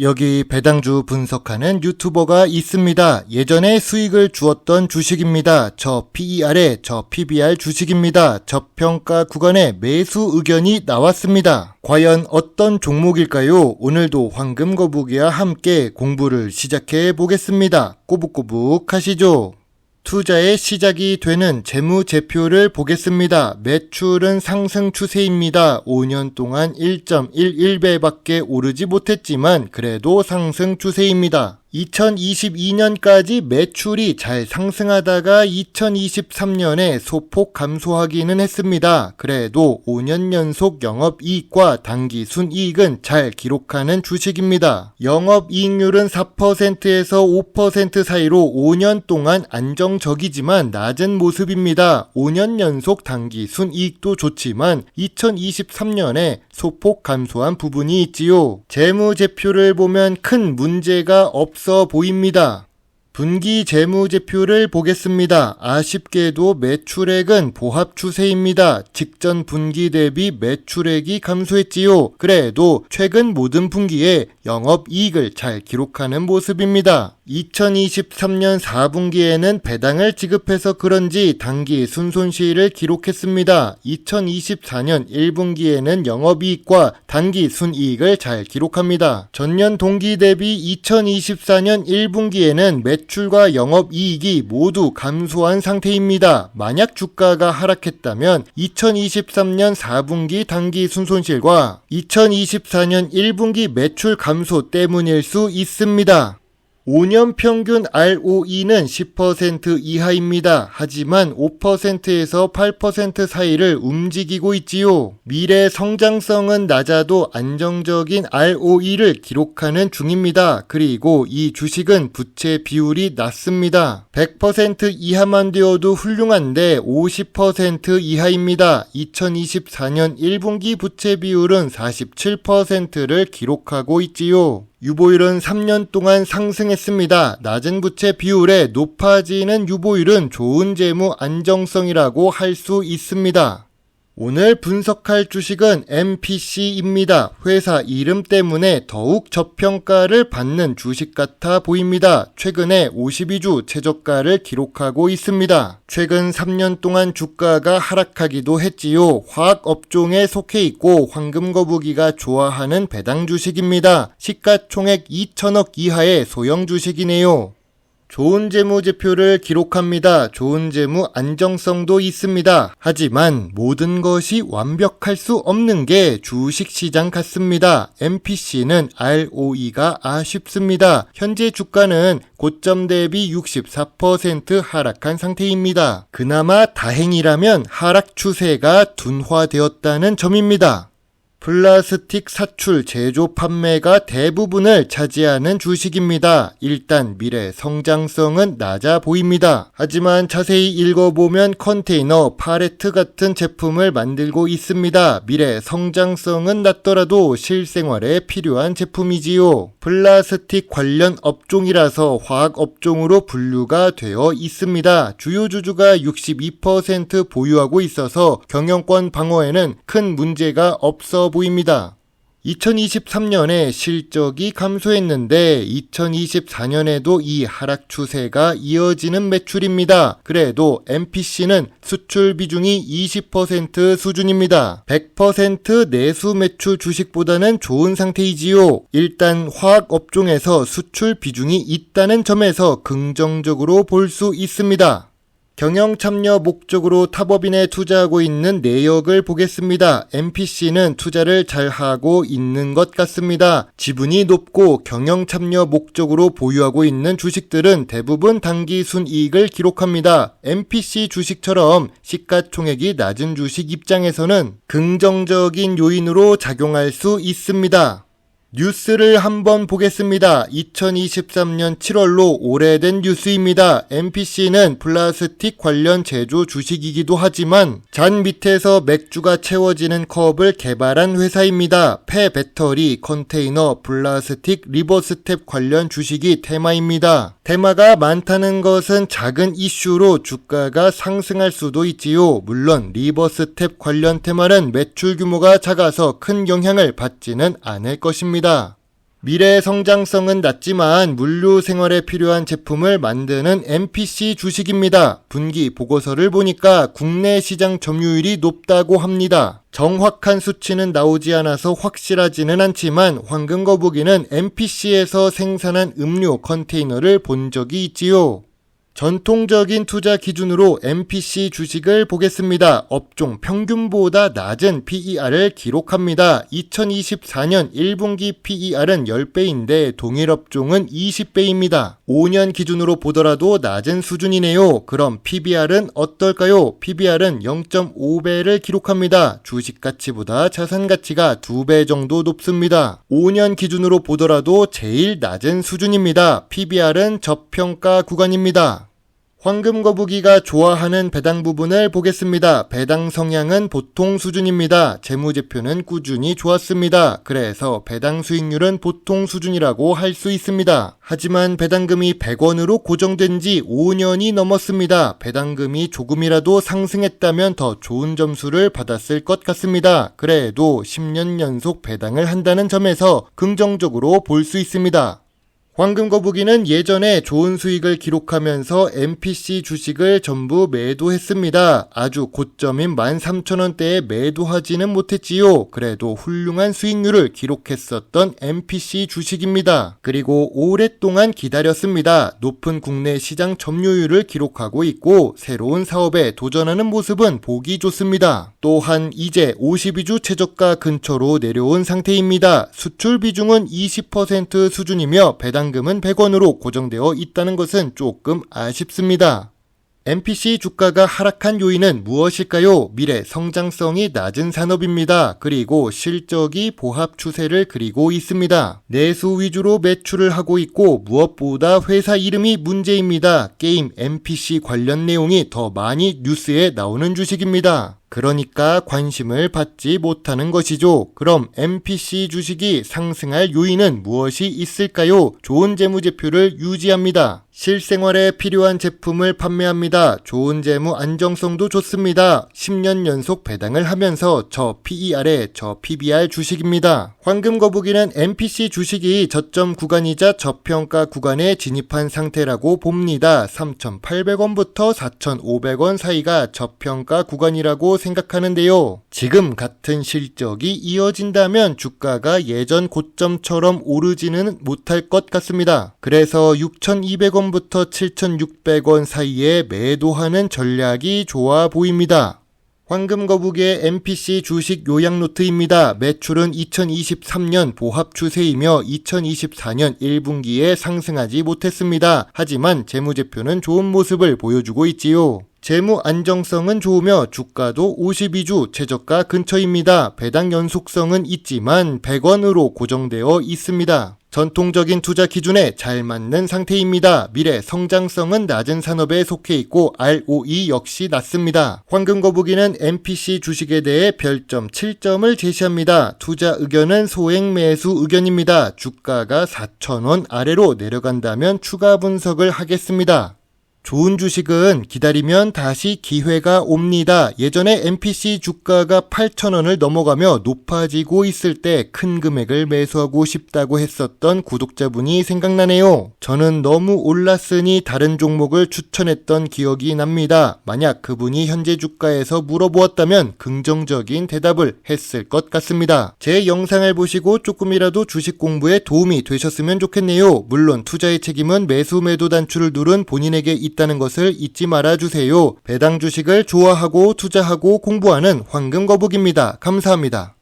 여기 배당주 분석하는 유튜버가 있습니다. 예전에 수익을 주었던 주식입니다. 저 PER에 저 PBR 주식입니다. 저평가 구간에 매수 의견이 나왔습니다. 과연 어떤 종목일까요? 오늘도 황금 거북이와 함께 공부를 시작해 보겠습니다. 꼬북꼬북 하시죠. 투자의 시작이 되는 재무제표를 보겠습니다. 매출은 상승 추세입니다. 5년 동안 1.11배밖에 오르지 못했지만 그래도 상승 추세입니다. 2022년까지 매출이 잘 상승하다가 2023년에 소폭 감소하기는 했습니다. 그래도 5년 연속 영업이익과 당기 순이익은 잘 기록하는 주식입니다. 영업이익률은 4%에서 5% 사이로 5년 동안 안정적이지만 낮은 모습입니다. 5년 연속 당기 순이익도 좋지만 2023년에 소폭 감소한 부분이 있지요. 재무제표를 보면 큰 문제가 없 없어 보입니다. 분기 재무제표를 보겠습니다. 아쉽게도 매출액은 보합 추세입니다. 직전 분기 대비 매출액이 감소했지요. 그래도 최근 모든 분기에 영업 이익을 잘 기록하는 모습입니다. 2023년 4분기에는 배당을 지급해서 그런지 단기 순손실을 기록했습니다. 2024년 1분기에는 영업이익과 단기 순이익을 잘 기록합니다. 전년 동기 대비 2024년 1분기에는 매출과 영업이익이 모두 감소한 상태입니다. 만약 주가가 하락했다면 2023년 4분기 단기 순손실과 2024년 1분기 매출 감소 때문일 수 있습니다. 5년 평균 ROE는 10% 이하입니다. 하지만 5%에서 8% 사이를 움직이고 있지요. 미래 성장성은 낮아도 안정적인 ROE를 기록하는 중입니다. 그리고 이 주식은 부채 비율이 낮습니다. 100% 이하만 되어도 훌륭한데 50% 이하입니다. 2024년 1분기 부채 비율은 47%를 기록하고 있지요. 유보율은 3년 동안 상승했습니다. 낮은 부채 비율에 높아지는 유보율은 좋은 재무 안정성이라고 할 수 있습니다. 오늘 분석할 주식은 MPC입니다. 회사 이름 때문에 더욱 저평가를 받는 주식 같아 보입니다. 최근에 52주 최저가를 기록하고 있습니다. 최근 3년 동안 주가가 하락하기도 했지요. 화학 업종에 속해 있고 황금 거북이가 좋아하는 배당 주식입니다. 시가총액 2천억 이하의 소형 주식이네요. 좋은 재무제표를 기록합니다. 좋은 재무 안정성도 있습니다. 하지만 모든 것이 완벽할 수 없는 게 주식시장 같습니다. MPC는 ROE가 아쉽습니다. 현재 주가는 고점 대비 64% 하락한 상태입니다. 그나마 다행이라면 하락 추세가 둔화되었다는 점입니다. 플라스틱 사출 제조 판매가 대부분을 차지하는 주식입니다. 일단 미래 성장성은 낮아 보입니다. 하지만 자세히 읽어보면 컨테이너, 파레트 같은 제품을 만들고 있습니다. 미래 성장성은 낮더라도 실생활에 필요한 제품이지요. 플라스틱 관련 업종이라서 화학 업종으로 분류가 되어 있습니다. 주요 주주가 62% 보유하고 있어서 경영권 방어에는 큰 문제가 없어 보입니다. 2023년에 실적이 감소했는데 2024년에도 이 하락 추세가 이어지는 매출입니다. 그래도 MPC는 수출 비중이 20% 수준입니다. 100% 내수 매출 주식보다는 좋은 상태이지요. 일단 화학 업종에서 수출 비중이 있다는 점에서 긍정적으로 볼 수 있습니다. 경영 참여 목적으로 타법인에 투자하고 있는 내역을 보겠습니다. MPC는 투자를 잘 하고 있는 것 같습니다. 지분이 높고 경영 참여 목적으로 보유하고 있는 주식들은 대부분 단기 순이익을 기록합니다. MPC 주식처럼 시가총액이 낮은 주식 입장에서는 긍정적인 요인으로 작용할 수 있습니다. 뉴스를 한번 보겠습니다. 2023년 7월로 오래된 뉴스입니다. MPC는 플라스틱 관련 제조 주식이기도 하지만 잔 밑에서 맥주가 채워지는 컵을 개발한 회사입니다. 폐 배터리, 컨테이너, 플라스틱, 리버스텝 관련 주식이 테마입니다. 테마가 많다는 것은 작은 이슈로 주가가 상승할 수도 있지요. 물론 리버스텝 관련 테마는 매출 규모가 작아서 큰 영향을 받지는 않을 것입니다. 있습니다. 미래 성장성은 낮지만 물류 생활에 필요한 제품을 만드는 MPC 주식입니다. 분기 보고서를 보니까 국내 시장 점유율이 높다고 합니다. 정확한 수치는 나오지 않아서 확실하지는 않지만 황금 거북이는 MPC에서 생산한 음료 컨테이너를 본 적이 있지요. 전통적인 투자 기준으로 MPC 주식을 보겠습니다. 업종 평균보다 낮은 PER을 기록합니다. 2024년 1분기 PER은 10배인데 동일 업종은 20배입니다. 5년 기준으로 보더라도 낮은 수준이네요. 그럼 PBR은 어떨까요? PBR은 0.5배를 기록합니다. 주식 가치보다 자산 가치가 2배 정도 높습니다. 5년 기준으로 보더라도 제일 낮은 수준입니다. PBR은 저평가 구간입니다. 황금 거북이가 좋아하는 배당 부분을 보겠습니다. 배당 성향은 보통 수준입니다. 재무제표는 꾸준히 좋았습니다. 그래서 배당 수익률은 보통 수준이라고 할 수 있습니다. 하지만 배당금이 100원으로 고정된 지 5년이 넘었습니다. 배당금이 조금이라도 상승했다면 더 좋은 점수를 받았을 것 같습니다. 그래도 10년 연속 배당을 한다는 점에서 긍정적으로 볼 수 있습니다. 황금 거북이는 예전에 좋은 수익을 기록하면서 MPC 주식을 전부 매도했습니다. 아주 고점인 13,000원대에 매도하지는 못했지요. 그래도 훌륭한 수익률을 기록했었던 MPC 주식입니다. 그리고 오랫동안 기다렸습니다. 높은 국내 시장 점유율을 기록하고 있고 새로운 사업에 도전하는 모습은 보기 좋습니다. 또한 이제 52주 최저가 근처로 내려온 상태입니다. 수출 비중은 20% 수준이며 배당 배당금은 100원으로 고정되어 있다는 것은 조금 아쉽습니다. MPC 주가가 하락한 요인은 무엇일까요? 미래 성장성이 낮은 산업입니다. 그리고 실적이 보합 추세를 그리고 있습니다. 내수 위주로 매출을 하고 있고 무엇보다 회사 이름이 문제입니다. 게임 MPC 관련 내용이 더 많이 뉴스에 나오는 주식입니다. 그러니까 관심을 받지 못하는 것이죠. 그럼 MPC 주식이 상승할 요인은 무엇이 있을까요? 좋은 재무제표를 유지합니다. 실생활에 필요한 제품을 판매합니다. 좋은 재무 안정성도 좋습니다. 10년 연속 배당을 하면서 저 PER에 저 PBR 주식입니다. 황금 거북이는 MPC 주식이 저점 구간이자 저평가 구간에 진입한 상태라고 봅니다. 3,800원부터 4,500원 사이가 저평가 구간이라고 생각하는데요. 지금 같은 실적이 이어진다면 주가가 예전 고점처럼 오르지는 못할 것 같습니다. 그래서 6,200 원부터 7,600원 사이에 매도하는 전략이 좋아 보입니다. 황금거북의 MPC 주식 요약 노트입니다. 매출은 2023년 보합 추세이며 2024년 1분기에 상승하지 못했습니다. 하지만 재무제표는 좋은 모습을 보여주고 있지요. 재무 안정성은 좋으며 주가도 52주 최저가 근처입니다. 배당 연속성은 있지만 100원으로 고정되어 있습니다. 전통적인 투자 기준에 잘 맞는 상태입니다. 미래 성장성은 낮은 산업에 속해 있고 ROE 역시 낮습니다. 황금거북이는 MPC 주식에 대해 별점 7점을 제시합니다. 투자 의견은 소액 매수 의견입니다. 주가가 4,000원 아래로 내려간다면 추가 분석을 하겠습니다. 좋은 주식은 기다리면 다시 기회가 옵니다. 예전에 MPC 주가가 8,000원을 넘어가며 높아지고 있을 때 큰 금액을 매수하고 싶다고 했었던 구독자분이 생각나네요. 저는 너무 올랐으니 다른 종목을 추천했던 기억이 납니다. 만약 그분이 현재 주가에서 물어보았다면 긍정적인 대답을 했을 것 같습니다. 제 영상을 보시고 조금이라도 주식 공부에 도움이 되셨으면 좋겠네요. 물론 투자의 책임은 매수 매도 단추를 누른 본인에게 있 있다는 것을 잊지 말아 주세요. 배당 주식을 좋아하고 투자하고 공부하는 황금 거북입니다. 감사합니다.